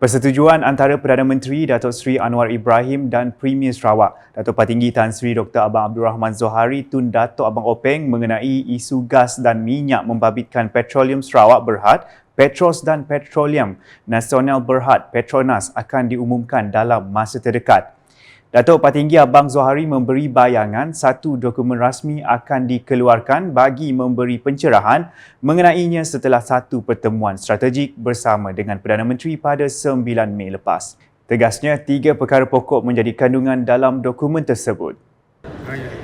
Persetujuan antara Perdana Menteri Datuk Seri Anwar Ibrahim dan Premier Sarawak Datuk Patinggi Tan Sri Dr. Abang Abdul Rahman Zohari Tun Datuk Abang Openg mengenai isu gas dan minyak membabitkan Petroleum Sarawak Berhad, Petros dan Petroleum Nasional Berhad Petronas akan diumumkan dalam masa terdekat. Datuk Patinggi Abang Zohari memberi bayangan satu dokumen rasmi akan dikeluarkan bagi memberi pencerahan mengenainya setelah satu pertemuan strategik bersama dengan Perdana Menteri pada 9 Mei lepas. Tegasnya, tiga perkara pokok menjadi kandungan dalam dokumen tersebut.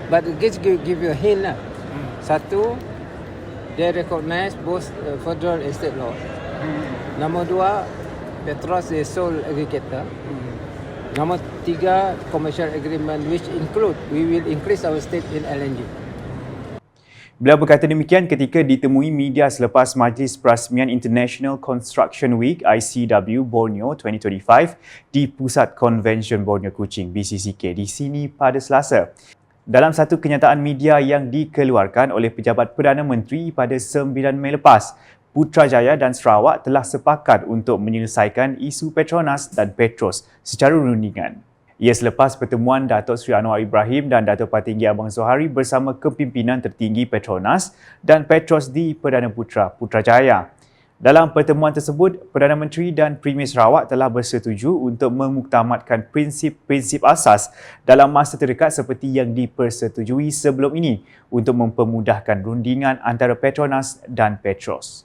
But just give, you a hint lah. Satu, they recognize both uh, federal and state law. Nombor dua, Petros is sole aggregator. Nombor tiga, commercial agreement which include we will increase our stake in LNG. Beliau berkata demikian ketika ditemui media selepas Majlis Perasmian International Construction Week ICW Borneo 2025 di Pusat Convention Borneo Kuching BCCK di sini pada Selasa. Dalam satu kenyataan media yang dikeluarkan oleh Pejabat Perdana Menteri pada 9 Mei lepas, Putrajaya dan Sarawak telah sepakat untuk menyelesaikan isu Petronas dan Petros secara rundingan. Ia selepas pertemuan Datuk Seri Anwar Ibrahim dan Datuk Patinggi Abang Zohari bersama kepimpinan tertinggi Petronas dan Petros di Perdana Putra Putrajaya. Dalam pertemuan tersebut, Perdana Menteri dan Premier Sarawak telah bersetuju untuk memuktamadkan prinsip-prinsip asas dalam masa terdekat seperti yang dipersetujui sebelum ini untuk mempermudahkan rundingan antara Petronas dan Petros.